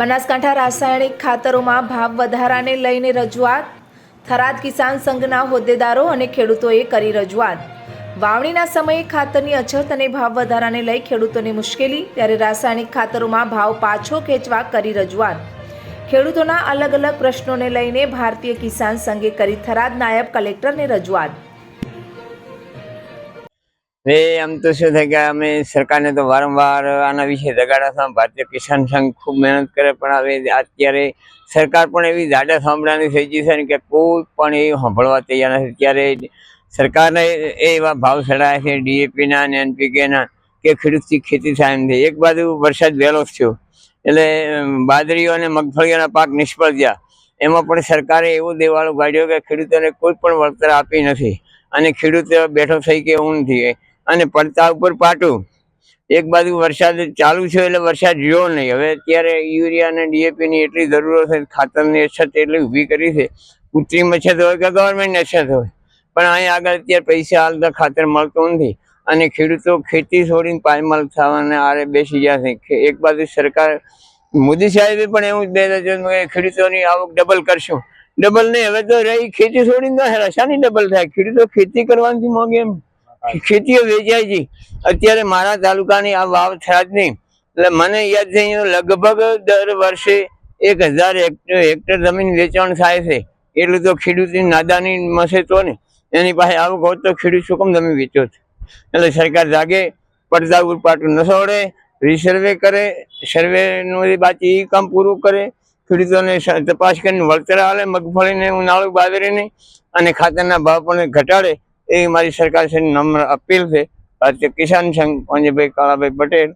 બનાસકાંઠા રાસાયણિક ખાતરોમાં ભાવ વધારાને લઈને રજૂઆત. થરાદ કિસાન સંઘના હોદ્દેદારો અને ખેડૂતોએ કરી રજૂઆત. વાવણીના સમયે ખાતરની અછત અને ભાવ વધારાને લઈ ખેડૂતોને મુશ્કેલી, ત્યારે રાસાયણિક ખાતરોમાં ભાવ પાછો ખેંચવા કરી રજૂઆત. ખેડૂતોના અલગ અલગ પ્રશ્નોને લઈને ભારતીય કિસાન સંઘે કરી થરાદ નાયબ કલેક્ટરને રજૂઆત. એ આમ તો શું થાય કે અમે સરકારને તો વારંવાર આના વિશે જગાડા સામે ભારતીય કિસાન સંઘ ખૂબ મહેનત કરે, પણ હવે અત્યારે સરકાર પણ એવી જાડા સાંભળવાની થઈ ગઈ છે ને કે કોઈ પણ એ સાંભળવા તૈયાર નથી. ત્યારે સરકારને એવા ભાવ ચડાયા છે, ડીએપીના અને એનપીકેના, કે ખેડૂતથી ખેતી થાય એમ થઈ એક બાજુ વરસાદ વહેલો થયો. એટલે બાદરીઓ અને મગફળીઓના પાક નિષ્ફળ ગયા. એમાં પણ સરકારે એવો દેવાળો ગાડ્યો કે ખેડૂતોને કોઈ પણ વળતર આપી નથી. અને ખેડૂત બેઠો થઈ કે એવું નથી અને પડતા ઉપર પાટું. એક બાજુ વરસાદ ચાલુ છે એટલે વરસાદ રહ્યો નહીં. હવે અત્યારે યુરિયા અને ડીએપીની એટલી જરૂરત છે, ખાતરની અછત એટલી ઊભી કરી છે. કૃત્રિમ અછત હોય કે ગવર્મેન્ટની અછત હોય. પણ અહીંયા આગળ અત્યારે પૈસા હાલતા ખાતર મળતું નથી. અને ખેડૂતો ખેતી છોડીને પાયમાલ થવાને આરે બેસી ગયા છે. એક બાજુ સરકાર, મોદી સાહેબે પણ એવું બે હજાર ખેડૂતોની આવક ડબલ કરશું. ડબલ નહીં, હવે તો રહી ખેતી છોડીને રસાની ડબલ થાય. ખેડૂતો ખેતી કરવાથી મોગે એમ. ખેતીઓ વેચાય છે. અત્યારે મારા તાલુકાની આ વાવ થયા જ નહીં. એટલે મને યાદ છે લગભગ દર વર્ષે એક હજાર હેક્ટર જમીન વેચાણ થાય છે. એટલું તો ખેડૂતની નાદાની મસે તો ને. એની પાસે આવું હોત તો ખેડૂત શું કેમ તમે વેચો છો? એટલે સરકાર જાગે પડતા ઉરપાટું ન છોડે રિસર્વે કરે સર્વેનું બાકી એ કામ પૂરું કરે. ખેડૂતોને તપાસ કરીને વળતર આવે મગફળીને ઉનાળુ બાવેરીને, અને ખાતરના ભાવ પણ ઘટાડે. એ મારી સરકાર શ્રી નમ્ર અપીલ છે. ભારતીય કિસાન સંઘ પંજભાઈ કાળાભાઈ પટેલ